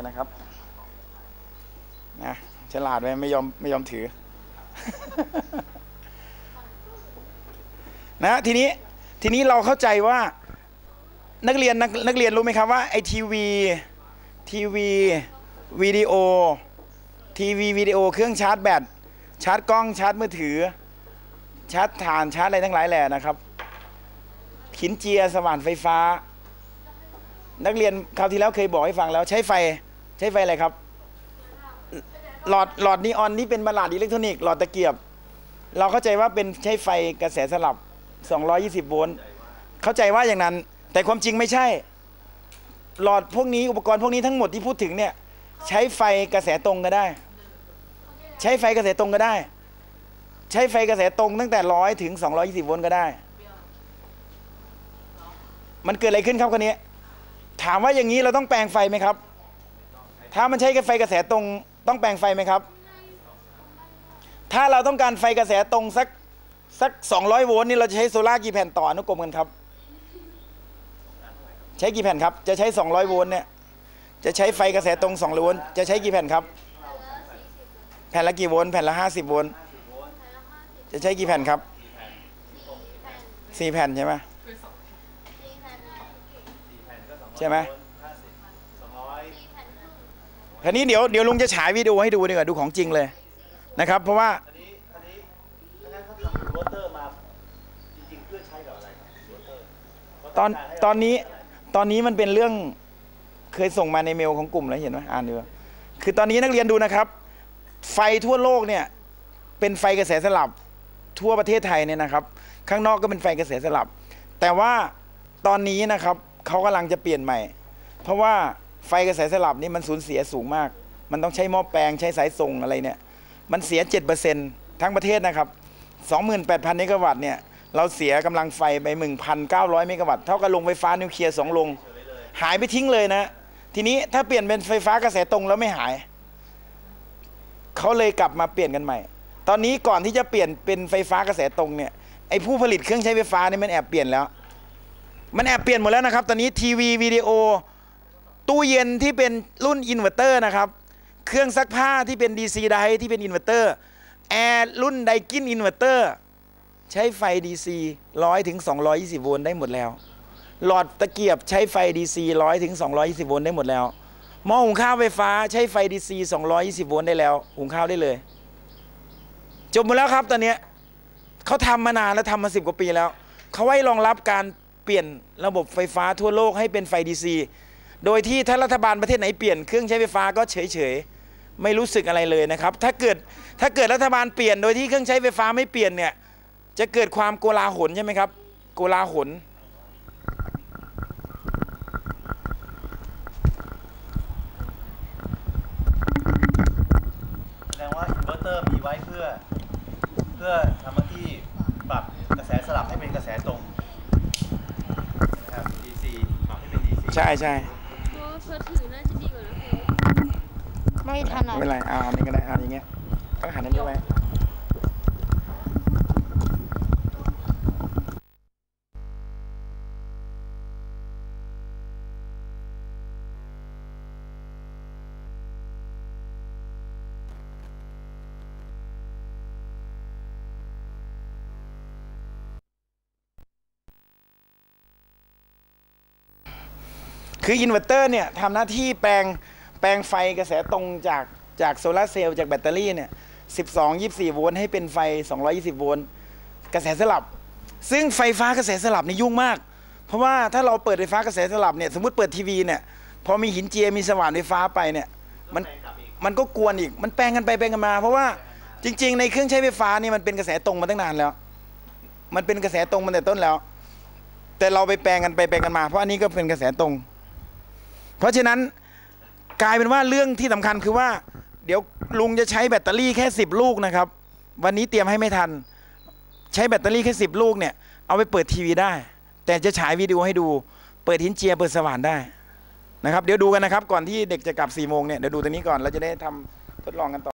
นะครับนะฉลาดไหมไม่ยอมไม่ยอมถือ นะทีนี้ทีนี้เราเข้าใจว่านักเรียนนักนักเรียนรู้ไหมครับว่าไอทีวีทีวีวิดีโอทีวีวิดีโอเครื่องชาร์จแบตชาร์จกล้องชาร์จมือถือ ชาร์จถ่านชาร์จอะไรทั้งหลายแหล่นะครับ ขินเจียสว่านไฟฟ้า นักเรียนคราวที่แล้วเคยบอกให้ฟังแล้วใช้ไฟใช้ไฟอะไรครับ หลอดหลอดนีออนนี่เป็นบลาดอิเล็กทรอนิกส์หลอดตะเกียบ เราเข้าใจว่าเป็นใช้ไฟกระแสสลับ 220 โวลต์เข้าใจว่าอย่างนั้น แต่ความจริงไม่ใช่ หลอดพวกนี้อุปกรณ์พวกนี้ทั้งหมดที่พูดถึงเนี่ยใช้ไฟกระแสตรงก็ได้ ใช้ไฟกระแสตรงก็ได้ ใช้ไฟกระแสตรงตั้งแต่ร้อยถึง 220 โวลต์ก็ได้ มันเกิดอะไรขึ้นครับคนนี้ ถามว่าอย่างนี้เราต้องแปลงไฟไหมครับ ถ้ามันใช้กับไฟกระแสตรงต้องแปลงไฟไหมครับ ถ้าเราต้องการไฟกระแสตรงสักสัก 200 โวลต์นี่เราจะใช้โซล่าร์กี่แผ่นต่ออนุกรมกันครับ ใช้กี่แผ่นครับ จะใช้ 200 โวลต์เนี่ย จะใช้ไฟกระแสตรง2โวลต์จะใช้กี่แผ่นครับ แผ่นละกี่โวลต์แผ่นละ 50 โวลต์จะใช้กี่แผ่นครับสี่แผ่นใช่ไหมใช่ไหมคราวนี้เดี๋ยวเดี๋ยวลุงจะฉายวิดีโอให้ดูดีกว่าดูของจริงเลยนะครับ เพราะว่าตอนตอนงการให้ตอนนี้ตอนนี้มันเป็นเรื่องเคยส่งมาในเมลของกลุ่มแล้วเห็นไหมอ่านดูคือตอนนี้นักเรียนดูนะครับ ไฟทั่วโลกเนี่ยเป็นไฟกระแสสลับทั่วประเทศไทยเนี่ยนะครับ ข้างนอกก็เป็นไฟกระแสสลับ แต่ว่าตอนนี้นะครับ เขากำลังจะเปลี่ยนใหม่ เพราะว่าไฟกระแสสลับนี่มันสูญเสียสูงมาก มันต้องใช้หม้อแปลงใช้สายส่งอะไรเนี่ย มันเสีย 7%ทั้งประเทศนะครับ 28,000 เมกะวัตต์เนี่ย เราเสียกำลังไฟไป 1,900 เมกะวัตต์ เท่ากับโรงไฟฟ้านิวเคลียร์สองโรงหายไปทิ้งเลยนะ ทีนี้ถ้าเปลี่ยนเป็นไฟฟ้ากระแสตรงแล้วไม่หาย เขาเลยกลับมาเปลี่ยนกันใหม่ ตอนนี้ก่อนที่จะเปลี่ยนเป็นไฟฟ้ากระแสตรงเนี่ย ไอ้ผู้ผลิตเครื่องใช้ไฟฟ้านี่มันแอบเปลี่ยนแล้ว มันแอบเปลี่ยนหมดแล้วนะครับ ตอนนี้ทีวีวิดีโอ ตู้เย็นที่เป็นรุ่นอินเวอร์เตอร์นะครับ เครื่องซักผ้าที่เป็น DC ไดที่เป็นอินเวอร์เตอร์แอร์รุ่นไดกินอินเวอร์เตอร์ใช้ไฟ DC 100ถึง220 โวลต์ได้หมดแล้ว หลอดตะเกียบใช้ไฟ DC 100ถึง220 โวลต์ได้หมดแล้วหม้อหุงข้าวไฟฟ้าใช้ไฟ DC 220 โวลต์ได้แล้วหุงข้าวได้เลย จบหมดแล้วครับตอนนี้เขาทำมานานแล้วทำมาสิบกว่าปีแล้ว เขาไว้รองรับการ เปลี่ยนระบบไฟฟ้าทั่วโลกให้เป็นไฟ DC โดยที่ถ้ารัฐบาลประเทศไหนเปลี่ยนเครื่องใช้ไฟฟ้าก็เฉยๆ ไม่รู้สึกอะไรเลยนะครับ ถ้าเกิดถ้าเกิดรัฐบาลเปลี่ยนโดยที่เครื่องใช้ไฟฟ้าไม่เปลี่ยนเนี่ยจะเกิดความโกลาหลใช่ไหมครับ โกลาหลแสดงว่าอินเวอร์เตอร์มีไว้เพื่อ เพื่อทำหน้าที่ปรับกระแสสลับให้เป็นกระแสตรงนะครับ DC ปรับ ให้เป็น DC ใช่ใช่เพราะว่าเพื่อถือน่าจะดีกว่านะครูไม่ถนัดไม่เป็นไรเอาอันนี้ก็ได้เอาอย่างเงี้ยก็หันอันนี้ไว้ คืออินเวอร์เตอร์เนี่ยทำหน้าที่แปลงแปลงไฟกระแสตรงจากจากโซลาเซลล์จากแบตเตอรี่เนี่ย12 24 โวลต์ให้เป็นไฟ 220 โวลต์กระแสสลับ ซึ่งไฟฟ้ากระแสสลับนี่ยุ่งมาก เพราะว่าถ้าเราเปิดไฟฟ้ากระแสสลับเนี่ยสมมติเปิดทีวีเนี่ยพอมีหินเจียมีสว่านไฟฟ้าไปเนี่ยมันมันก็กวนอีก มันแปลงกันไปแปลงกันมา เพราะว่าจริง ๆ ในเครื่องใช้ไฟฟ้านี่มันเป็นกระแสตรงมาตั้งนานแล้ว มันเป็นกระแสตรงมาแต่ต้นแล้ว แต่เราไปแปลงกันไปแปลงกันมา เพราะอันนี้ก็เป็นกระแสตรง เพราะฉะนั้นกลายเป็นว่าเรื่องที่สำคัญคือว่า เดี๋ยวลุงจะใช้แบตเตอรี่แค่ 10 ลูกนะครับ วันนี้เตรียมให้ไม่ทัน ใช้แบตเตอรี่แค่ 10 ลูกเนี่ย เอาไปเปิดทีวีได้ แต่จะฉายวิดีโอให้ดู เปิดหินเจียเปิดสว่านได้นะครับ เดี๋ยวดูกันนะครับ ก่อนที่เด็กจะกลับ4ี่โมงเนี่ยเดี๋ยวดูตรงนี้ก่อนเราจะได้ทำทดลองกันต่อ